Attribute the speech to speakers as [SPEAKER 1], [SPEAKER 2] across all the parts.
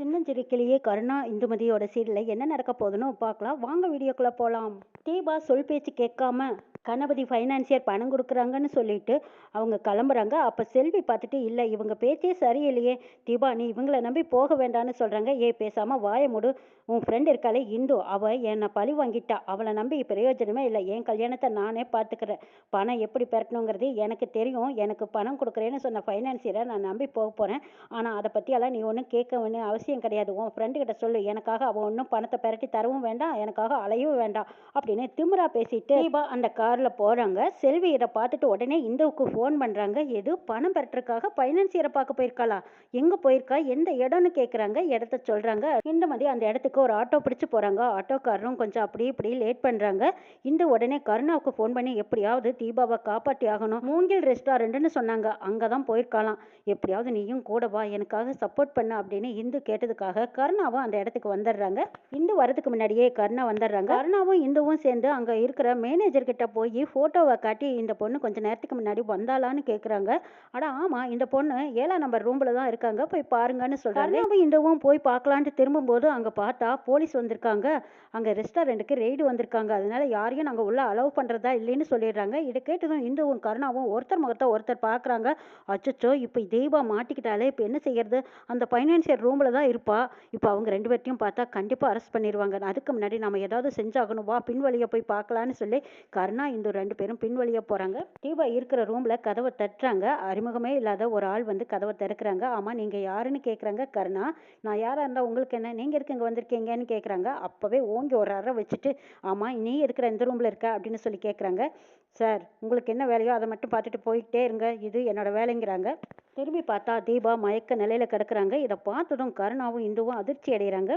[SPEAKER 1] சின்னஞ்சிறுக்கிலேயே கருணா இந்துமதியோட சீரியலில் என்ன நடக்க போகுதுன்னு பார்க்கலாம். வாங்க வீடியோக்குள்ளே போகலாம் தீபா சொல் பேச்சு கேட்காம கணபதி ஃபைனான்சியர் பணம் கொடுக்குறாங்கன்னு சொல்லிட்டு அவங்க கிளம்புறாங்க. அப்போ செல்வி பார்த்துட்டு இல்லை இவங்க பேச்சே சரியில்லையே. தீபா நீ இவங்களை நம்பி போக வேண்டாம்னு சொல்கிறாங்க ஏ பேசாமல் வாய முடு. உன் ஃப்ரெண்ட் இருக்காளே இந்து. அவள் என்னை பழி வாங்கிட்டா. அவளை நம்பி பிரயோஜனமே இல்லை. என் கல்யாணத்தை நானே பார்த்துக்கிறேன். பணம் எப்படி பெறட்டணுங்கிறது எனக்கு தெரியும். எனக்கு பணம் கொடுக்குறேன்னு சொன்ன ஃபைனான்சியரை நான் நம்பி போக போகிறேன் ஆனால் அதை பற்றியெல்லாம் நீ ஒன்றும் கேட்க வேண்டிய அவசியம் கிடையாது. உன் ஃப்ரெண்டு கிட்ட சொல்லு. எனக்காக அவள் ஒன்றும் பணத்தை பெரட்டி தரவும் வேண்டாம். எனக்காக அலையவும் வேண்டாம். அப்படின்னு திமிரா பேசிட்டு தீபா அந்த காரில் போகிறாங்க செல்வி இதை பார்த்துட்டு உடனே இந்துவுக்கு ஃபோன் பண்ணுறாங்க எது? பணம் பெறட்டுறதுக்காக ஃபைனான்சியரை பார்க்க போயிருக்காளா? எங்கே போயிருக்கா? எந்த இடம்னு கேட்குறாங்க இடத்த சொல்கிறாங்க இந்த மாதிரி அந்த இடத்துக்கு ஒரு ஆட்டோ பிடிச்சி போகிறாங்க ஆட்டோக்காரரும் கொஞ்சம் அப்படி இப்படி லேட் பண்ணுறாங்க இந்த உடனே கருணாவுக்கு ஃபோன் பண்ணி எப்படியாவது தீபாவை காப்பாற்றி ஆகணும். மூங்கில் ரெஸ்டாரண்ட்னு சொன்னாங்க. அங்கே தான் போயிருக்காளாம். எப்படியாவது நீயும் கூட வா. எனக்காக சப்போர்ட் பண்ண அப்படின்னு இந்து கேட்டதுக்காக கருணாவும் அந்த இடத்துக்கு வந்துடுறாங்க. இந்து வரதுக்கு முன்னாடியே கருணா வந்துடுறாங்க. கருணாவும் இந்துவும் சேர்ந்து அங்கே இருக்கிற மேனேஜர் கிட்ட போய் ஃபோட்டோவை காட்டி இந்த பொண்ணு கொஞ்ச நேரத்துக்கு முன்னாடி வந்தாளான்னு கேட்குறாங்க அட ஆமாம் இந்த பொண்ணு ஏழாம் நம்பர் ரூமில் தான் இருக்காங்க. போய் பாருங்கன்னு சொல்கிறாங்க கருணாவும் இந்துவும் போய் பார்க்கலான்ட்டு திரும்பும்போது அங்கே பார்த்தா போலீஸ் வந்திருக்காங்க. அங்கே ரெஸ்டாரண்ட்டுக்கு ரெய்டு வந்திருக்காங்க. அதனால யாரையும் நாங்கள் உள்ள அலோவ் பண்ணுறதா இல்லைன்னு சொல்லிடுறாங்க. இதை கேட்டதும் இந்துவும் கருணாவும் ஒருத்தர் முகத்தை ஒருத்தர் பார்க்குறாங்க அச்சச்சோ இப்போ தீபா மாட்டிக்கிட்டாலே இப்போ என்ன செய்யறது? அந்த ஃபைனான்சியர் ரூமில் தான் இருப்பா. இப்போ அவங்க ரெண்டு பேர்த்தையும் பார்த்தா கண்டிப்பாக அரெஸ்ட் பண்ணிடுவாங்க அதுக்கு முன்னாடி நம்ம ஏதாவது செஞ்சாகணும். வா பின்வழியை போய் பார்க்கலான்னு சொல்லி கருணா இந்து ரெண்டு பேரும் பின்வழியாக போகிறாங்க தீபா இருக்கிற ரூமில் கதவை தட்டுறாங்க. அறிமுகமே இல்லாத ஒரு ஆள் வந்து கதவை திறக்கிறாங்க. ஆமாம் நீங்கள் யாருன்னு கேட்குறாங்க கருணா. நான் யாராக இருந்தால் உங்களுக்கு என்ன? நீங்கள் இருக்கு இங்கே வந்திருக்கீங்கன்னு கேட்குறாங்க அப்போவே ஓங்கி ஒரு அறை வச்சுட்டு ஆமாம் நீ இருக்கிற இந்த ரூமில் இருக்க? அப்படின்னு சொல்லி கேட்குறாங்க சார் உங்களுக்கு என்ன வேலையோ அதை மட்டும் பார்த்துட்டு போயிட்டே இருங்க. இது என்னோட வேலைங்கிறாங்க. திரும்பி பார்த்தா தீபா மயக்க நிலையில் கிடக்குறாங்க. இதை பார்த்ததும் கருணா கருணாவும் இந்துவும் அதிர்ச்சி அடைகிறாங்க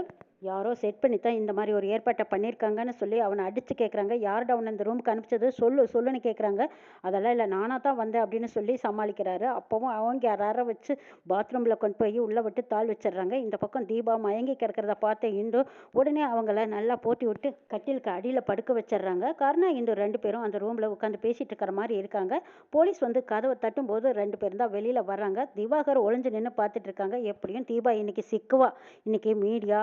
[SPEAKER 1] யாரோ செட் பண்ணி தான் இந்த மாதிரி ஒரு ஏற்பாட்டை பண்ணியிருக்காங்கன்னு சொல்லி அவனை அடித்து கேட்குறாங்க யார்டா அவனை இந்த ரூமுக்கு அனுப்பிச்சது? சொல்லு சொல்லுன்னு கேட்குறாங்க அதெல்லாம் இல்லை நானாக தான் வந்தேன் அப்படின்னு சொல்லி சமாளிக்கிறாரு. அப்போவும் அவங்க யாரார வச்சு பாத்ரூமில் கொண்டு போய் உள்ளே விட்டு தாள் வச்சிடுறாங்க. இந்த பக்கம் தீபா மயங்கி கிடக்கிறத பார்த்த இந்து உடனே அவங்கள நல்லா போட்டி விட்டு கட்டிலுக்கு அடியில் படுக்க வச்சிடுறாங்க. காரணம் இந்து ரெண்டு பேரும் அந்த ரூமில் உட்காந்து பேசிகிட்டு இருக்கிற மாதிரி இருக்காங்க. போலீஸ் வந்து கதவை தட்டும் போது ரெண்டு பேரும் தான் வெளியில் வர்றாங்க. திவாகர் ஒளிஞ்சு நின்று பார்த்துட்டு இருக்காங்க. எப்படியும் தீபா இன்னைக்கு சிக்குவா. இன்னைக்கு மீடியா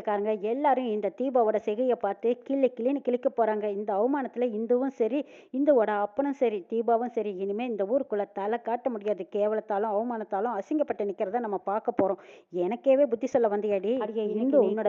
[SPEAKER 1] பத்திரிக்கைக்காரங்க எல்லாரும் இந்த தீபாவோட சிகையை பார்த்து கிள்ளி கிளின்னு கிழிக்க போகிறாங்க இந்த அவமானத்தில் இந்துவும் சரி இந்துவோட அப்பனும் சரி தீபாவும் சரி. இனிமேல் இந்த ஊருக்குள்ளே தலை காட்ட முடியாது. கேவலத்தாலும் அவமானத்தாலும் அசிங்கப்பட்டு நிற்கிறத நம்ம பார்க்க போகிறோம் எனக்கேவே புத்தி சொல்ல வந்தியாடி இந்து உன்னோட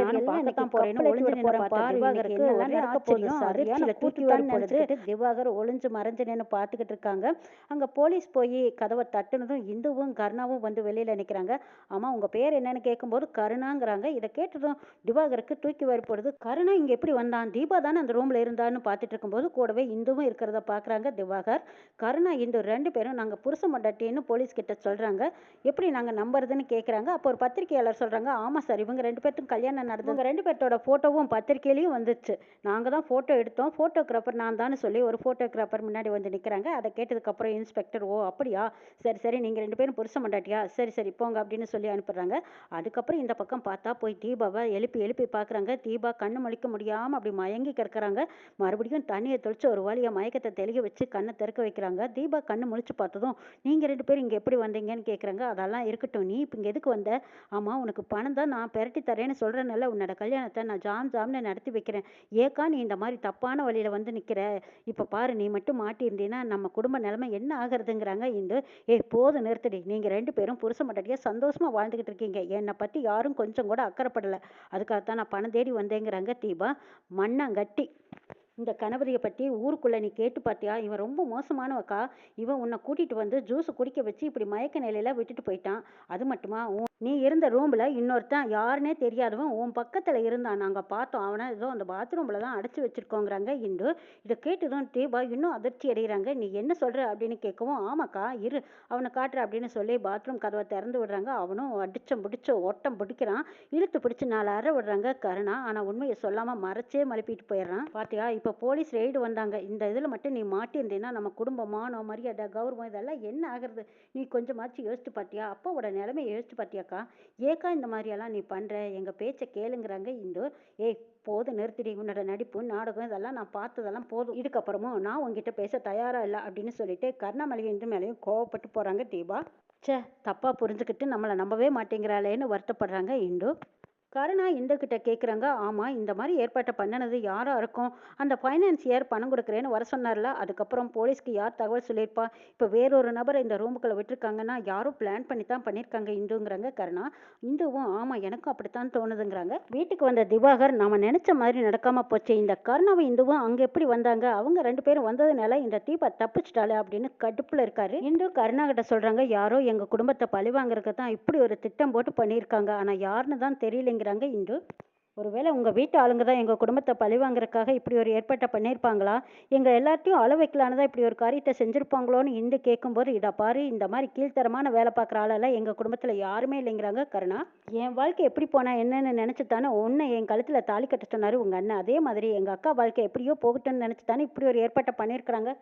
[SPEAKER 1] நானும் பார்க்கத்தான் ஒளிஞ்சு நின்று பார்த்து திவாகருக்கு ஒரே ஆச்சரியம். சரியான தூக்கி வரும் பொழுது திவாகர் ஒளிஞ்சு மறைஞ்சு நின்று பார்த்துக்கிட்டு இருக்காங்க. அங்கே போலீஸ் போய் கதவை தட்டுனதும் இந்துவும் கருணாவும் வந்து வெளியில் நிற்கிறாங்க ஆமாம் உங்கள் பேர் என்னன்னு கேட்கும்போது கருணாங்கிறாங்க. இதை கேட்டதும் திவாகருக்கு தூக்கி வரப்படுது கருணா இங்கே எப்படி வந்தான்? தீபா தானே அந்த ரூமில் இருந்தான்னு பார்த்துட்டு இருக்கும்போது கூடவே இந்துவும் இருக்கிறத பார்க்குறாங்க திவாகர். கருணா இந்து ரெண்டு பேரும் நாங்கள் புருஷ மண்டாட்டின்னு போலீஸ் கிட்ட சொல்கிறாங்க எப்படி நாங்கள் நம்புறதுன்னு கேட்குறாங்க அப்போ ஒரு பத்திரிகையாளர் சொல்கிறாங்க ஆமாம் சார் இவங்க ரெண்டு பேர்த்துக்கும் கல்யாணம் நடந்தவங்க ரெண்டு பேர்த்தோட ஃபோட்டோவும் பத்திரிக்கையிலையும் வந்துச்சு. நாங்கள் தான் ஃபோட்டோ எடுத்தோம். ஃபோட்டோகிராஃபர் நான் தான் சொல்லி ஒரு ஃபோட்டோகிராஃபர் முன்னாடி வந்து நிற்கிறாங்க அதை கேட்டதுக்கப்புறம் இன்ஸ்பெக்டர் ஓ அப்படியா? சரி சரி நீங்கள் ரெண்டு பேரும் புருஷ மண்டாட்டியா? சரி சரி போங்க அப்படின்னு சொல்லி அனுப்புகிறாங்க அதுக்கப்புறம் இந்த பக்கம் பார்த்தா போய் தீபாவை எழுப்பி எழுப்பி பார்க்குறாங்க. தீபா கண்ணு முழிக்க முடியாமல் அப்படி மயங்கி கிடக்குறாங்க. மறுபடியும் தண்ணியை தெளித்து ஒரு வழியாக மயக்கத்தை தெளிய வச்சு கண்ணை திறக்க வைக்கிறாங்க. தீபா கண்ணு முழிச்சு பார்த்ததும் நீங்கள் ரெண்டு பேரும் இங்கே எப்படி வந்தீங்கன்னு கேட்குறாங்க அதெல்லாம் இருக்கட்டும். நீ இப்போ இங்கே எதுக்கு வந்த? ஆமாம் உனக்கு பணம் தான் நான் பெரட்டி தரேன்னு சொல்கிறனால உன்னோட கல்யாணத்தை நான் ஜாம் ஜாம்னு நடத்தி வைக்கிறேன். ஏக்கா நீ இந்த மாதிரி தப்பான வழியில் வந்து நிற்கிற இப்போ பாரு நீ மட்டும் மாட்டியிருந்தீன்னா நம்ம குடும்ப நிலைமை என்ன ஆகுறதுங்கிறாங்க இந்த. ஏ போதும் நிறுத்தடி. நீங்கள் ரெண்டு பேரும் புருஷ மட்டடியாக சந்தோஷமாக வாழ்ந்துக்கிட்டு இருக்கீங்க. என்னை பற்றி யாரும் கொஞ்சம் கூட அக்கறைப்படலை. அதுக்காகத்தான் நான் பணம் தேடி வந்தேங்கிறாங்க தீபா. மண்ணாங்கட்டி இந்த கணபதியை பற்றி ஊருக்குள்ளே நீ கேட்டு பார்த்தியா இவன் ரொம்ப மோசமானவக்கா. இவன் உன்னை கூட்டிகிட்டு வந்து ஜூஸ் குடிக்க வச்சு இப்படி மயக்க நிலையில் விட்டுட்டு போயிட்டான். அது மட்டுமா? உன் நீ இருந்த ரூமில் இன்னொருத்தன் யாருனே தெரியாதவன் உன் பக்கத்தில் இருந்தான். நாங்கள் பார்த்தோம். அவனை ஏதோ அந்த பாத்ரூமில் தான் அடைச்சி வச்சுருக்கோங்கிறாங்க. இன்று இதை கேட்டதும் தீபா இன்னும் அதிர்ச்சி அடைகிறாங்க. நீ என்ன சொல்கிற அப்படின்னு கேட்கவும் ஆமாக்கா இரு. அவனை காட்டுற அப்படின்னு சொல்லி பாத்ரூம் கதவை திறந்து விடுறாங்க. அவனும் அடிச்சம் பிடிச்ச ஓட்டம் பிடிக்கிறான். இழுத்து பிடிச்சி நாலு அற விடுறாங்க கருணா. ஆனால் உண்மையை சொல்லாமல் மறைச்சே மழுப்பிட்டு போயிடுறான். பாத்தியா இப்போ போலீஸ் ரெய்டு வந்தாங்க. இந்த இதில் மட்டும் நீ மாட்டியிருந்தீன்னா நம்ம குடும்பம் மானம் மரியாதை கௌரவம் இதெல்லாம் என்ன ஆகுறது? நீ கொஞ்சமாச்சும் யோசிச்சு பார்த்தியா அப்பாவோட நிலைமை யோசிச்சு அக்கா ஏக்கா இந்த மாதிரியெல்லாம் நீ பண்ணுற எங்கள் பேச்சை கேளுங்கிறாங்க இந்து. ஏய் போதும் நிறுத்திடி. உன்னோட நடிப்பு நாடகம் இதெல்லாம் நான் பார்த்ததெல்லாம் போதும். இதுக்கப்புறமும் நான் உங்ககிட்ட பேச தயாராக இல்லை அப்படின்னு சொல்லிட்டு கருணாமலை இன்று மேலேயும் கோவப்பட்டு போகிறாங்க தீபா. ச்சே தப்பாக புரிஞ்சுக்கிட்டு நம்மளை நம்பவே மாட்டேங்கிறாளேன்னு வருத்தப்படுறாங்க இண்டு கருணா இந்துக்கிட்ட கேட்குறாங்க ஆமாம் இந்த மாதிரி ஏற்பாட்டை பண்ணினது யாராக இருக்கும்? அந்த ஃபைனான்சியர் பணம் கொடுக்குறேன்னு வர சொன்னார்ல அதுக்கப்புறம் போலீஸ்க்கு யார் தகவல் சொல்லியிருப்பா? இப்போ வேறொரு நபரை இந்த ரூமுக்குள்ளே விட்டுருக்காங்கன்னா யாரும் பிளான் பண்ணி தான் பண்ணியிருக்காங்க இந்துங்கிறாங்க கருணா. இந்துவும் ஆமாம் எனக்கும் அப்படித்தான் தோணுதுங்கிறாங்க. வீட்டுக்கு வந்த திவாகர் நம்ம நினச்ச மாதிரி நடக்காமல் போச்சு. இந்த கருணாவும் இந்துவும் அங்கே எப்படி வந்தாங்க? அவங்க ரெண்டு பேரும் வந்ததுனால இந்த தீபா தப்பிச்சிட்டாளே அப்படின்னு கடுப்பில் இருக்காரு. இந்து கருணா கிட்ட சொல்கிறாங்க யாரோ எங்கள் குடும்பத்தை பழி வாங்குறதுக்கு தான் இப்படி ஒரு திட்டம் போட்டு பண்ணியிருக்காங்க. ஆனால் யாருன்னு தான் தெரியலைங்கிறாங்க இன்று ஒருவேளை உங்கள் வீட்டு ஆளுங்க தான் எங்கள் குடும்பத்தை பழி வாங்குறதுக்காக இப்படி ஒரு ஏற்பாட்டை பண்ணியிருப்பாங்களா? எங்கள் எல்லாத்தையும் அள வைக்கலான்னு தான் இப்படி ஒரு காரியத்தை செஞ்சுருப்பாங்களோன்னு இந்து கேட்கும்போது இதை பாரு இந்த மாதிரி கீழ்த்தரமான வேலை பார்க்குற ஆளெல்லாம் எங்கள் குடும்பத்தில் யாருமே இல்லைங்கிறாங்க கருணா. என் வாழ்க்கை எப்படி போனால் என்னென்னு நினச்சி தானே உன்னை என் கழுத்தில் தாலி கட்ட சொன்னார் உங்கள் அண்ணன். அதே மாதிரி எங்கள் அக்கா வாழ்க்கை எப்படியோ போகட்டும்னு நினச்சி தானே இப்படி ஒரு ஏற்பாட்டை பண்ணியிருக்கிறாங்க.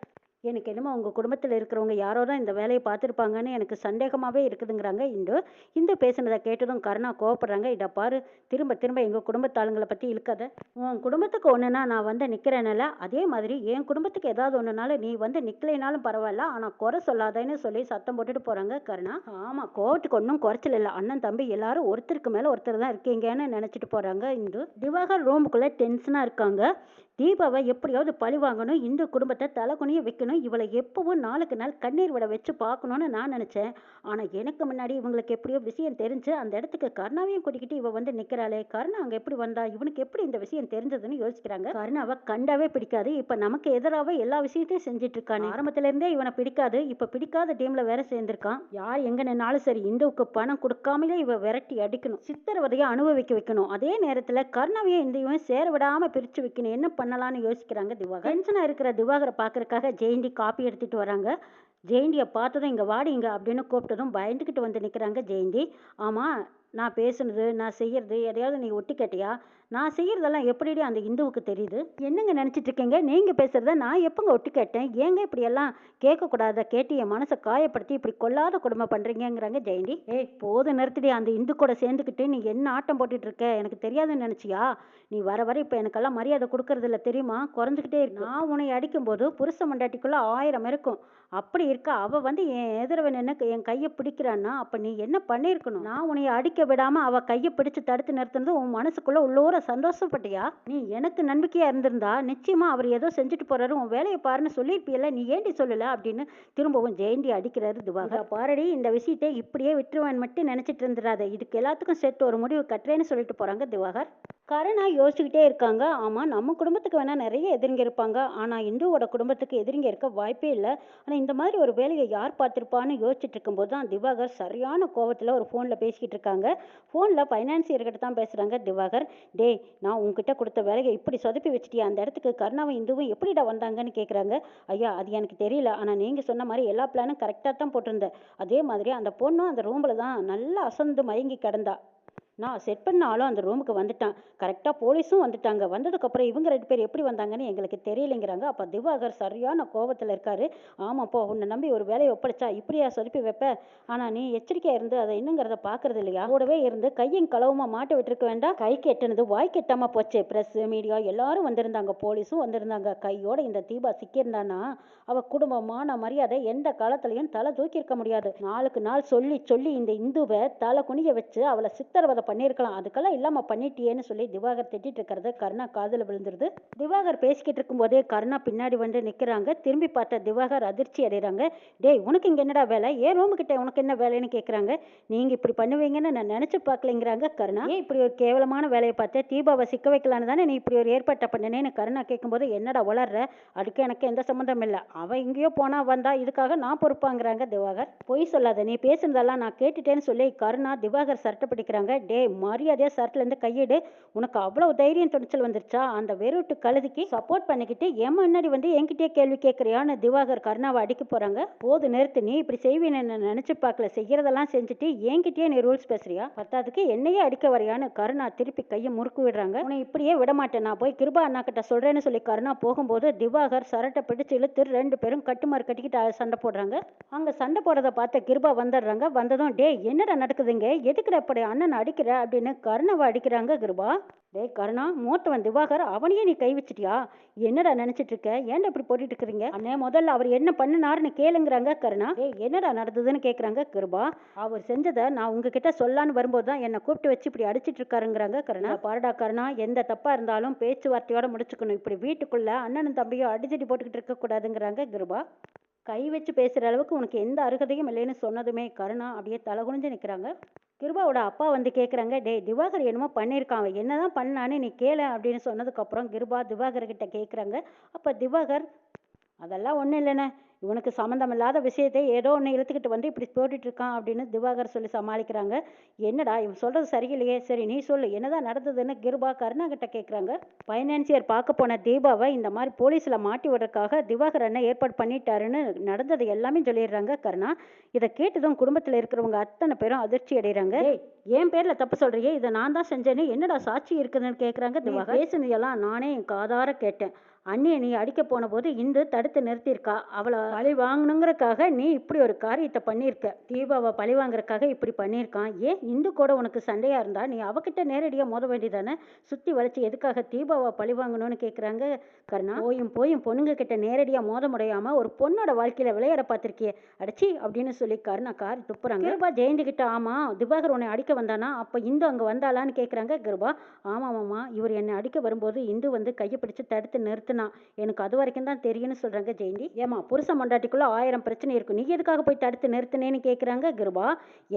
[SPEAKER 1] எனக்கு என்னமோ உங்கள் குடும்பத்தில் இருக்கிறவங்க யாரோ தான் இந்த வேலையை பார்த்துருப்பாங்கன்னு எனக்கு சந்தேகமாகவே இருக்குதுங்கிறாங்க இந்து. இந்து பேசுனதை கேட்டதும் கருணா கோவப்படுறாங்க இதை பாரு திரும்ப திரும்ப எங்கள் குடும்ப குடும்பத்தாளுங்களை பற்றி இழுக்காத. உன் குடும்பத்துக்கு ஒன்றுனா நான் வந்து நிற்கிறேனல அதே மாதிரி என் குடும்பத்துக்கு ஏதாவது ஒன்றுனாலும் நீ வந்து நிற்கலைனாலும் பரவாயில்ல. ஆனால் குறை சொல்லாதேன்னு சொல்லி சத்தம் போட்டுட்டு போகிறாங்க கருணா. ஆமாம் கோவத்துக்கு ஒன்றும் குறைச்சல் இல்லை. அண்ணன் தம்பி எல்லாரும் ஒருத்தருக்கு மேலே ஒருத்தர் தான் இருக்கீங்கன்னு நினச்சிட்டு போகிறாங்க இந்து. திவாகர் ரூமுக்குள்ளே டென்ஷனாக இருக்காங்க. தீபாவை எப்படியாவது பழி வாங்கணும் இந்து குடும்பத்தை தலை குனிய வைக்கணும். இவளை எப்பவும் நாளுக்கு நாள் கண்ணீர் விட வச்சு பார்க்கணும்னு நான் நினச்சேன். ஆனால் எனக்கு முன்னாடி இவங்களுக்கு எப்படியோ விஷயம் தெரிஞ்சு அந்த இடத்துக்கு கருணாவையும் கூட்டிக்கிட்டு இவ வந்து நிற்கிறாளே கருணா அங்கே எப்படி வந்தா? இவனுக்கு எப்படி இந்த விஷயம் தெரிஞ்சதுன்னு யோசிக்கிறாங்க. கருணாவை கண்டாவே பிடிக்காது. இப்போ நமக்கு எதிராக எல்லா விஷயத்தையும் செஞ்சுட்டு இருக்கான். ஆரம்பத்துலேருந்தே இவனை பிடிக்காது. இப்போ பிடிக்காத டீம்ல வேற சேர்ந்திருக்கான். யார் எங்க நின்னாலும் சரி இந்துவுக்கு பணம் கொடுக்காமலே இவ விரட்டி அடிக்கணும். சித்திரவதையை அனுபவிக்க வைக்கணும். அதே நேரத்தில் கருணாவையும் இந்தையும் சேர விடாம பிரிச்சு வைக்கணும். என்ன பண்ணலாம்னு யோசிக்கிறாங்க திவாகர். டென்ஷனாக இருக்கிற திவாகரை பார்க்கறக்காக ஜெயந்தி காப்பி எடுத்துகிட்டு வராங்க. ஜெயந்தியை பார்த்ததும் இங்கே வாடி இங்கே அப்படின்னு கூப்பிட்டதும் பயந்துக்கிட்டு வந்து நிற்கிறாங்க ஜெயந்தி. ஆமாம் நான் பேசுனது நான் செய்கிறது எதையாவது நீ ஒட்டி கேட்டியா நான் செய்கிறதெல்லாம் எப்படிடி அந்த இந்துவுக்கு தெரியுது? என்னங்க நினச்சிட்டு இருக்கீங்க நீங்கள் பேசுகிறத நான் எப்போங்க ஒட்டி கேட்டேன்? ஏங்க இப்படி எல்லாம் கேட்கக்கூடாத கேட்டு என் மனசை காயப்படுத்தி இப்படி கொல்லாத குடும்பம் பண்ணுறீங்கங்கிறாங்க ஜெயந்தி. ஏய் போது நிறுத்திடி அந்த இந்து கூட சேர்ந்துக்கிட்டு நீ என்ன ஆட்டம் போட்டுட்டு இருக்க எனக்கு தெரியாதுன்னு நினச்சியா? நீ வர வர இப்போ எனக்கெல்லாம் மரியாதை கொடுக்கறதில்ல தெரியுமா? குறைஞ்சிக்கிட்டே இருக்கு. நான் உன்னை அடிக்கும்போது புருஷ மண்டாட்டிக்குள்ளே ஆயிரம் இருக்கும். அப்படி இருக்க அவ வந்து என் எதிரவன் என்ன என் கையை பிடிக்கிறான்னா அப்போ நீ என்ன பண்ணியிருக்கணும்? நான் உன்னை அடிக்க விடாமல் அவள் கையை பிடிச்சு தடுத்து நிறுத்துனது உன் மனசுக்குள்ளே உள்ளூர சந்தோஷப்பட்டியா? நீ எனக்கு நம்பிக்கையாக இருந்திருந்தா நிச்சயமாக அவர் ஏதோ செஞ்சுட்டு போகிறாரு உன் வேலையை பாருன்னு சொல்லியிருப்பியல்ல நீ ஏண்டி சொல்லல? அப்படின்னு திரும்பவும் ஜெயந்தி அடிக்கிறாரு திவாகர். பாரடி இந்த விஷயத்தை இப்படியே விட்டுருவேன் மட்டும் நினைச்சிட்டு இருந்துடாத இதுக்கு எல்லாத்துக்கும் சேர்த்து ஒரு முடிவு கட்டுறேன்னு சொல்லிட்டு போகிறாங்க திவாகர். கருணா யோசிச்சுக்கிட்டே இருக்காங்க. ஆமாம் நம்ம குடும்பத்துக்கு வேணால் நிறைய எதிரிங்க இருப்பாங்க. ஆனால் இந்துவோட குடும்பத்துக்கு எதிரிங்க இருக்க வாய்ப்பே இல்லை. ஆனால் இந்த மாதிரி ஒரு வேலையை யார் பார்த்துருப்பான்னு யோசிச்சுட்டு இருக்கும்போது தான் திவாகர் சரியான கோவத்தில் ஒரு ஃபோனில் பேசிக்கிட்டு இருக்காங்க. ஃபோனில் ஃபைனான்சியர்கிட்ட தான் பேசுகிறாங்க திவாகர். டேய் நான் உங்ககிட்ட கொடுத்த வேலையை இப்படி சொதப்பி வச்சுட்டியா? அந்த இடத்துக்கு கருணாவும் இந்துவும் எப்படிடா வந்தாங்கன்னு கேட்குறாங்க ஐயா அது எனக்கு தெரியல. ஆனால் நீங்கள் சொன்ன மாதிரி எல்லா பிளானும் கரெக்டாக தான் போட்டிருந்தேன். அதே மாதிரி அந்த பொண்ணும் அந்த ரூமில் தான் நல்லா அசந்து மயங்கி கிடந்தா. நான் செட் பண்ண ஆளும் அந்த ரூமுக்கு வந்துட்டான். கரெக்டாக போலீஸும் வந்துட்டாங்க. வந்ததுக்கப்புறம் இவங்க ரெண்டு பேர் எப்படி வந்தாங்கன்னு எங்களுக்கு தெரியலைங்கிறாங்க. அப்போ திவாகர் சரியான கோபத்தில் இருக்காரு. ஆமாப்போ உன்னை நம்பி ஒரு வேலையை ஒப்படைச்சா இப்படியா சொதப்பி வைப்ப? ஆனால் நீ எச்சரிக்கையாக இருந்து அதை என்னங்கிறத பார்க்கறது இல்லையா? கூடவே இருந்து கையும் களவுமா மாட்ட விட்டுருக்க வேண்டாம். கை கெட்டினது வாய் கெட்டாமல் போச்சு. ப்ரெஸ் மீடியா எல்லாரும் வந்திருந்தாங்க. போலீஸும் வந்திருந்தாங்க. கையோட இந்த தீபா சிக்கியிருந்தானா அவள் குடும்பமான மரியாதை எந்த காலத்துலையும் தலை தூக்கியிருக்க முடியாது. நாளுக்கு நாள் சொல்லி சொல்லி இந்த இந்துவை தலை குனிய வச்சு அவளை சித்தரவதை பண்ணியிருக்கலாம். அதுக்கெல்லாம் இல்லாம பண்ணிட்டியேன்னு சொல்லி திவாகர் திட்டிட்டு இருக்கிறது கருணா காதில் விழுந்துருது. திவாகர் பேசிக்கிட்டு இருக்கும்போதே கருணா பின்னாடி வந்து நிக்கிறாங்க. திரும்பி பார்த்த திவாகர் அதிர்ச்சி அடைகிறாங்க டேய் உனக்கு இங்க என்னடா வேலை? ஏன் ரூமு கிட்ட உனக்கு என்ன வேலைன்னு கேட்குறாங்க நீங்கள் இப்படி பண்ணுவீங்கன்னு நான் நினச்சி பார்க்கலைங்கிறாங்க கருணா. ஏன் இப்படி ஒரு கேவலமான வேலையை பார்த்து தீபாவை சிக்க வைக்கலான்னு தானே நீ இப்படி ஒரு ஏற்பாட்டை பண்ணினேன்னு கருணா கேட்கும்போது என்னடா வளர்ற அதுக்கு எனக்கு எந்த சம்மந்தம் இல்லை. அவன் எங்கேயோ போனா வந்தா இதுக்காக நான் பொறுப்பாங்கிறாங்க திவாகர். பொய் சொல்லாத நீ பேசுனதெல்லாம் நான் கேட்டுட்டேன்னு சொல்லி கருணா திவாகர் சரட்டை பிடிக்கிறாங்க. டேய் மரியாதையாக சர்ட்லேருந்து கையெடு. உனக்கு அவ்வளோ தைரியம் துணிச்சல் வந்துருச்சா? அந்த வெறுட்டு கழுதிக்கு சப்போர்ட் பண்ணிக்கிட்டு என் முன்னாடி வந்து என்கிட்டயே கேள்வி கேட்குறியான்னு திவாகர் கருணாவை அடிக்க போகிறாங்க போது நிறுத்து நீ இப்படி செய்வேன்னு நினச்சி பார்க்கல? செய்யறதெல்லாம் செஞ்சுட்டு என்கிட்டயே நீ ரூல்ஸ் பேசுறியா? பத்தாதுக்கு என்னையே அடிக்க வரையான்னு கருணா திருப்பி கையை முறுக்கு விடுறாங்க. உன்னை இப்படியே விட மாட்டேன் நான் போய் கிருபா அண்ணா கிட்ட சொல்கிறேன்னு சொல்லி கருணா போகும்போது திவாகர் சரட்டை பிடிச்சு இழுத்து ரெண்டு பேரும் கட்டுமாறு கட்டிக்கிட்டு சண்டை போடுறாங்க. அங்கே சண்டை போடுறத பார்த்த கிருபா வந்துடுறாங்க. வந்ததும் டேய் என்னடா நடக்குதுங்க? எதுக்குடா இப்படி அண்ணன் அடிக்கிற அடிக்கிற அப்படின்னு கருணாவை அடிக்கிறாங்க கிருபா. டேய் கருணா மூத்தவன் திவாகர் அவனையே நீ கை வச்சிட்டியா? என்னடா நினைச்சிட்டு இருக்க ஏன்டா இப்படி போட்டுட்டு இருக்கிறீங்க அண்ணே முதல்ல அவர் என்ன பண்ணினாருன்னு கேளுங்கிறாங்க கருணா. ஏ என்னடா நடந்ததுன்னு கேட்குறாங்க கிருபா. அவர் செஞ்சதை நான் உங்ககிட்ட சொல்லான்னு வரும்போது தான் என்னை கூப்பிட்டு வச்சு இப்படி அடிச்சிட்டு இருக்காருங்கிறாங்க கருணா பாருடா கருணா எந்த தப்பா இருந்தாலும் பேச்சுவார்த்தையோட முடிச்சுக்கணும். இப்படி வீட்டுக்குள்ள அண்ணனும் தம்பியும் அடிச்சடி போட்டுக்கிட்டு இருக்கக்கூடாதுங்கிறாங்க கிருபா. கை வச்சு பேசுகிற அளவுக்கு உனக்கு எந்த அருகதையும் இல்லைன்னு சொன்னதுமே கருணா அப்படியே தலகுனிஞ்சு நிற்கிறாங்க கிருபாவோட அப்பா வந்து கேட்குறாங்க டேய் திவாகர் என்னமோ பண்ணியிருக்கான் அவன் என்னதான் பண்ணான்னு நீ கேளு அப்படின்னு சொன்னதுக்கப்புறம் கிருபா திவாகர்கிட்ட கேட்குறாங்க அப்போ திவாகர் அதெல்லாம் ஒன்றும் இல்லைண்ணே. இவனுக்கு சம்மந்தமில்லாத விஷயத்தை ஏதோ ஒன்று இழுத்துக்கிட்டு வந்து இப்படி போட்டுட்டு இருக்கான் அப்படின்னு திவாகர் சொல்லி சமாளிக்கிறாங்க. என்னடா இவன் சொல்கிறது சரியில்லையே. சரி நீ சொல்லு. என்னதான் நடந்ததுன்னு கிருபா கருணா கிட்ட கேட்குறாங்க ஃபைனான்சியர் பார்க்க போன தீபாவை இந்த மாதிரி போலீஸில் மாட்டி விடுறதுக்காக திவாகர் அண்ணன் ஏற்பாடு பண்ணிட்டாருன்னு நடந்தது எல்லாமே சொல்லிடுறாங்க கருணா. இதை கேட்டதும் குடும்பத்தில் இருக்கிறவங்க அத்தனை பேரும் அதிர்ச்சி அடைகிறாங்க "ஏய், என் பேரில் தப்பு சொல்றியே? இதை நான் தான் செஞ்சேன்னு என்னடா சாட்சி இருக்குதுன்னு கேட்குறாங்க திவாகர். பேசுனதெல்லாம் நானே என் காதார கேட்டேன். அண்ணியை நீ அடிக்க போன போது இந்து தடுத்து நிறுத்தியிருக்கா. அவளை பழி வாங்கணுங்கிறக்காக நீ இப்படி ஒரு காரியத்தை பண்ணியிருக்க. தீபாவை பழி வாங்குறதுக்காக இப்படி பண்ணியிருக்கான். ஏன் இந்து கூட உனக்கு சண்டையா இருந்தா? நீ அவகிட்ட நேரடியாக மோத வேண்டியதானே? சுற்றி வளைச்சி எதுக்காக தீபாவை பழி வாங்கணும்னு கேட்குறாங்க கருணா போயும் போயும் பொண்ணுங்க கிட்ட நேரடியாக மோத முடியாமல் ஒரு பொண்ணோட வாழ்க்கையில விளையாட பார்த்துருக்கியே. அடிச்சி அப்படின்னு சொல்லி கருணா கார் துப்புறாங்க. கிருபா ஜெயந்தி கிட்ட ஆமா திவாகர் உன்னை அடிக்க வந்தானா? அப்ப இந்து அங்க வந்தாளான்னு கேட்குறாங்க கிருபா ஆமா மாமா இவர் என்னை அடிக்க வரும்போது இந்து வந்து கையை பிடிச்சு தடுத்து நிறுத்தினான் எனக்கு அது வரைக்கும் தான் தெரியும்னு சொல்கிறாங்க ஜெயந்தி. ஏமா புருஷன் மண்டாட்டிக்குள்ளே ஆயிரம் பிரச்சனை இருக்கும் நீ எதுக்காக போய் தடுத்து நிறுத்தினேன்னு கேட்குறாங்க கிருபா.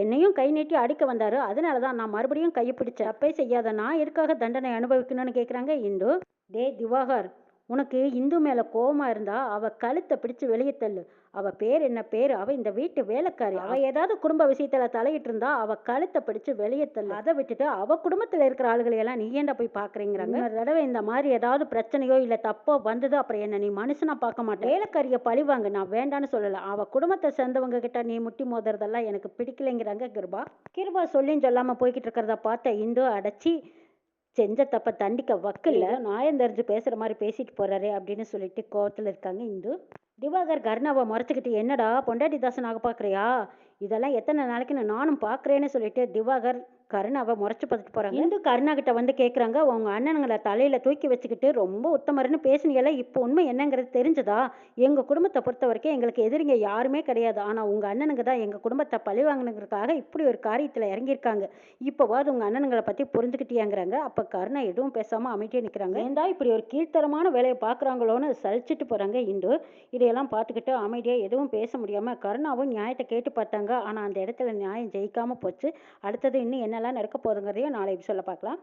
[SPEAKER 1] என்னையும் கை நீட்டி அடிக்க வந்தார். அதனால தான் நான் மறுபடியும் கையை பிடிச்ச அப்பே செய்யாத. நான் எதுக்காக தண்டனை அனுபவிக்கணும்னு கேட்குறாங்க இந்து. டே திவாகர் உனக்கு இந்து மேலே கோபமாக இருந்தால் அவள் கழுத்தை பிடிச்சு வெளியே தள்ளு. அவ பேர் என்ன பேர்? அவ இந்த வீட்டு வேலைக்காரி. அவ ஏதாவது குடும்ப விஷயத்துல தலையிட்டு இருந்தா அவ கழுத்தை பிடிச்சு வெளியே தள்ளு. அதை விட்டுட்டு அவ குடும்பத்துல இருக்கிற ஆளுகளை எல்லாம் நீ ஏன்டா போய் பாக்குறீங்கிறாங்க? தடவை இந்த மாதிரி ஏதாவது பிரச்சனையோ இல்ல தப்போ வந்ததோ அப்புறம் என்ன நீ மனுஷனா பார்க்க மாட்டேன் வேலைக்காரிய பழிவாங்க நான் வேண்டான்னு சொல்லல. அவ குடும்பத்தை சேர்ந்தவங்க கிட்ட நீ முட்டி மோதுறதெல்லாம் எனக்கு பிடிக்கலைங்கிறாங்க கிருபா. கிருபா சொல்லியும் சொல்லாம போய்கிட்டு இருக்கிறத பார்த்த இந்து அடைச்சி செஞ்ச தப்ப தண்டிக்க வக்கில்ல நியாயம் தெரிஞ்சு பேசுற மாதிரி பேசிட்டு போறாரே அப்படின்னு சொல்லிட்டு கோவத்துல இருக்காங்க இந்து. திவாகர் கர்ணாவை முறைச்சிக்கிட்டு என்னடா பொண்டாட்டி தாசன் ஆக பார்க்குறியா இதெல்லாம் எத்தனை நாளைக்கு நான் நானும் பார்க்குறேன்னு சொல்லிட்டு திவாகர் கருணாவை முறைச்சு பார்த்துட்டு போறாங்க. இந்து கருணா கிட்ட வந்து கேட்குறாங்க உங்க அண்ணனுங்களை தலையில தூக்கி வச்சுக்கிட்டு ரொம்ப உத்தமர்னு பேசுனீங்கல்ல இப்போ உண்மை என்னங்கிறது தெரிஞ்சதா? எங்க குடும்பத்தை பொறுத்த வரைக்கும் எங்களுக்கு எதிரிங்க யாருமே கிடையாது. ஆனா உங்க அண்ணனுங்க தான் எங்க குடும்பத்தை பழி வாங்கினதுக்காக இப்படி ஒரு காரியத்துல இறங்கியிருக்காங்க. இப்போவாது உங்க அண்ணனுங்களை பத்தி புரிஞ்சுக்கிட்டியாங்கிறாங்க. அப்ப கருணா எதுவும் பேசாம அமைதியா நிக்கிறாங்க. ஏண்டா இப்படி ஒரு கீழ்த்தரமான வேலையை பாக்குறாங்களோன்னு சலிச்சிட்டு போறாங்க இந்து. இதையெல்லாம் பார்த்துக்கிட்டு அமைதியா எதுவும் பேச முடியாம கருணாவும் நியாயத்தை கேட்டு பார்த்தாங்க. ஆனா அந்த இடத்துல நியாயம் ஜெயிக்காம போச்சு. அடுத்தது இன்னும் என்னெல்லாம் நடக்க போகுதுங்கிறதையும் நாளை சொல்ல பார்க்கலாம்.